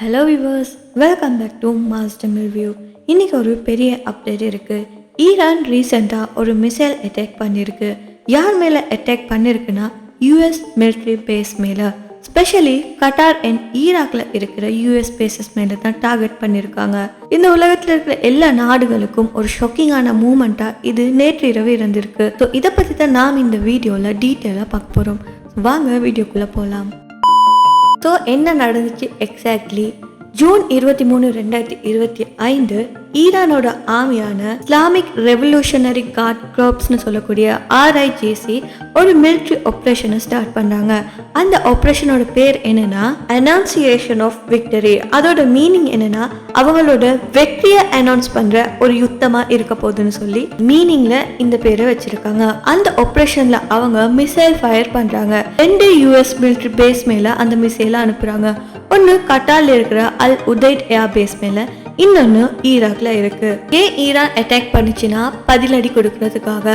Hello viewers welcome back to Mass Tamil View இன்றைக்கி ஒரு பெரிய அப்டேட் இருக்குது ஈரான் ரீசெண்டாக ஒரு மிசைல் அட்டாக் பண்ணியிருக்கு யார் மேலே அட்டாக் பண்ணியிருக்குன்னா யூஎஸ் மிலிட்ரி பேஸ் மேலே. ஸ்பெஷலி கட்டார் அண்ட் ஈராக்ல இருக்கிற யூஎஸ் பேசஸ் மேலே தான் டார்கெட் பண்ணியிருக்காங்க இந்த உலகத்தில் இருக்கிற எல்லா நாடுகளுக்கும் ஒரு ஷாக்கிங்கான மூமெண்ட்டாக இது நேற்று இரவு இருந்திருக்கு. ஸோ இதை பற்றி தான் நாம் இந்த வீடியோவில் டீட்டெயிலாக பார்க்க போகிறோம் வாங்க வீடியோக்குள்ளே போகலாம் ஸோ என்ன நடந்துச்சு எக்ஸாக்ட்லி ஜூன் இருபத்தி மூணு ரெண்டாயிரத்தி இருபத்தி ஐந்து ஈரானோட ஆர்மியான இஸ்லாமிக் ரெவல்யூஷனரி கார்ட் க்ரோப்ஸ்னு சொல்லக்கூடிய ஆர்ஐஜிசி ஒரு மிலிட்ரி ஆப்ரேஷனை ஸ்டார்ட் பண்ணாங்க. அந்த ஆப்ரேஷனோட பேர் என்னன்னா அனௌன்சியேஷன் ஆஃப் விக்டரி அதோட மீனிங் என்னன்னா அவங்களோட வெற்றியை அனௌன்ஸ் பண்ற ஒரு யுத்தமா இருக்க போகுதுன்னு சொல்லி மீனிங்ல இந்த பேரை வச்சிருக்காங்க. அந்த ஆப்ரேஷன்ல அவங்க மிசைல் ஃபயர் பண்றாங்க. ரெண்டு யூஎஸ் மிலிட்ரி பேஸ் மேல அந்த மிசைலை அனுப்புறாங்க. ஒன்று கட்டார்ல இருக்கிற அல் உதைட் ஏர் பேஸ் மேல இன்னொன்று ஈராக்ல இருக்கு. ஏன் ஈரான் அட்டாக் பண்ணுச்சுன்னா பதிலடி கொடுக்கறதுக்காக.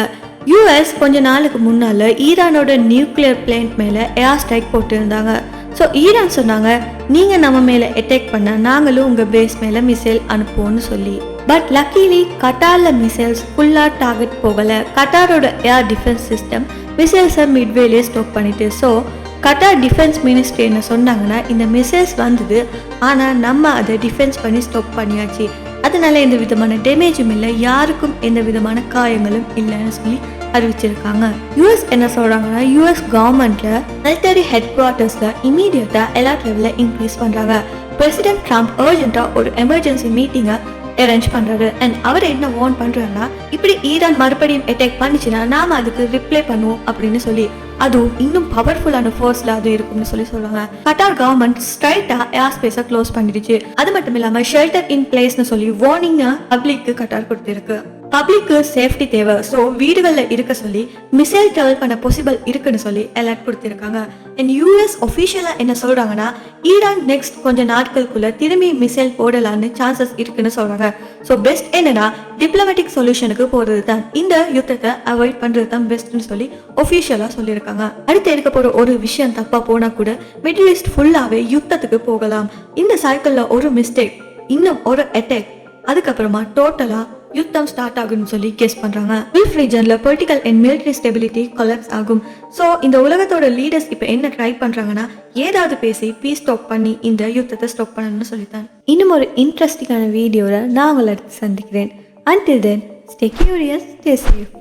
யூஎஸ் கொஞ்ச நாளுக்கு முன்னால ஈரானோட நியூக்ளியர் பிளான்ட் மேல ஏர் ஸ்ட்ரைக் போட்டிருந்தாங்க. ஸோ ஈரான் சொன்னாங்க நீங்க நம்ம மேல அட்டாக் பண்ண நாங்களும் உங்க பேஸ் மேல மிசைல் அனுப்புவோம்னு சொல்லி. பட் லக்கிலி கட்டார்ல மிசைல்ஸ் ஃபுல்லாக டார்கெட் போகல. கட்டாரோட ஏர் டிஃபென்ஸ் சிஸ்டம் மிசைல்ஸை மிட்வேலே ஸ்டோக் பண்ணிட்டு ஸோ கட்டார் டிஃபென்ஸ் மினிஸ்ட்ரி என்ன சொன்னாங்கன்னா இந்த மெசேஜ் வந்தது. ஆனால் நம்ம அதை டிஃபென்ஸ் பண்ணி ஸ்டாப் பண்ணியாச்சு. அதனால எந்த விதமான டேமேஜும் இல்லை. யாருக்கும் எந்த விதமான காயங்களும் இல்லைன்னு சொல்லி அறிவிச்சிருக்காங்க. யூஎஸ் என்ன சொல்றாங்கன்னா யூஎஸ் கவர்மெண்ட்ல மிலிட்டரி ஹெட் குவார்ட்டர்ஸ்ல இமீடியட்டா எல்லா லெவலில் இன்க்ரீஸ் பண்றாங்க. பிரசிடென்ட் ட்ரம்ப் அர்ஜென்ட்டா ஒரு எமர்ஜென்சி மீட்டிங்கை அரேஞ்ச் பண்றாரு அண்ட் அவர் என்ன வார்ன் பண்றாருன்னா இப்படி ஈரான் மறுபடியும் அட்டாக் பண்ணிச்சுன்னா நாம அதுக்கு ரிப்ளை பண்ணுவோம் அப்படின்னு சொல்லி அதுவும் இன்னும் பவர்ஃபுல்லான ஃபோர்ஸ்ல அது இருக்கும்னு சொல்லி சொல்லுவாங்க. கட்டார் கவர்மெண்ட் ஸ்ட்ரைட்டா ஏர் ஸ்பேஸை க்ளோஸ் பண்ணிடுச்சு. அது மட்டும் இல்லாம ஷெல்டர் இன் பிளேஸ்னு சொல்லி வார்னிங்கா பப்ளிக்கு கட்டார் கொடுத்திருக்கு. பப்ளிக்கு சேஃப்டி தேவை. ஸோ வீடுகளில் இருக்க சொல்லி மிசைல் ட்ராவல் பண்ண பாசிபிள் இருக்குன்னு சொல்லி அலர்ட் கொடுத்துருக்காங்க. அண்ட் யூஎஸ் ஒஃபிஷியலாக என்ன சொல்கிறாங்கன்னா ஈரான் நெக்ஸ்ட் கொஞ்சம் நாட்களுக்குள்ள திரும்பி மிசைல் போடலான்னு சான்சஸ் இருக்குன்னு சொல்கிறாங்க ஸோ பெஸ்ட் என்னன்னா டிப்ளமேட்டிக் சொல்யூஷனுக்கு போகிறது தான் இந்த யுத்தத்தை அவாய்ட் பண்ணுறது தான் பெஸ்ட்னு சொல்லி ஒஃபிஷியலாக சொல்லியிருக்காங்க. அடுத்து எடுக்க போகிற ஒரு விஷயம் தப்பாக போனால் கூட மிடில் ஈஸ்ட் ஃபுல்லாகவே யுத்தத்துக்கு போகலாம். இந்த சைக்கிளில் ஒரு மிஸ்டேக் இன்னும் ஒரு அட்டாக் அதுக்கப்புறமா டோட்டலாக யுத்தம் ஸ்டார்ட் ஆகும்னு சொல்லி கேஸ் பண்றாங்க. Gulf ரீஜன்ல political and military stability collapse ஆகும். ஸோ இந்த உலகத்தோட லீடர்ஸ் இப்போ என்ன ட்ரை பண்றாங்கன்னா ஏதாவது பேசி பீஸ் ஸ்டாப் பண்ணி இந்த யுத்தத்தை ஸ்டாப் பண்ணணும்னு சொல்லித்தான் இன்னும் ஒரு இன்ட்ரெஸ்டிங்கான வீடியோவில் நான் உங்களை அடுத்து சந்திக்கிறேன். Until then stay curious stay safe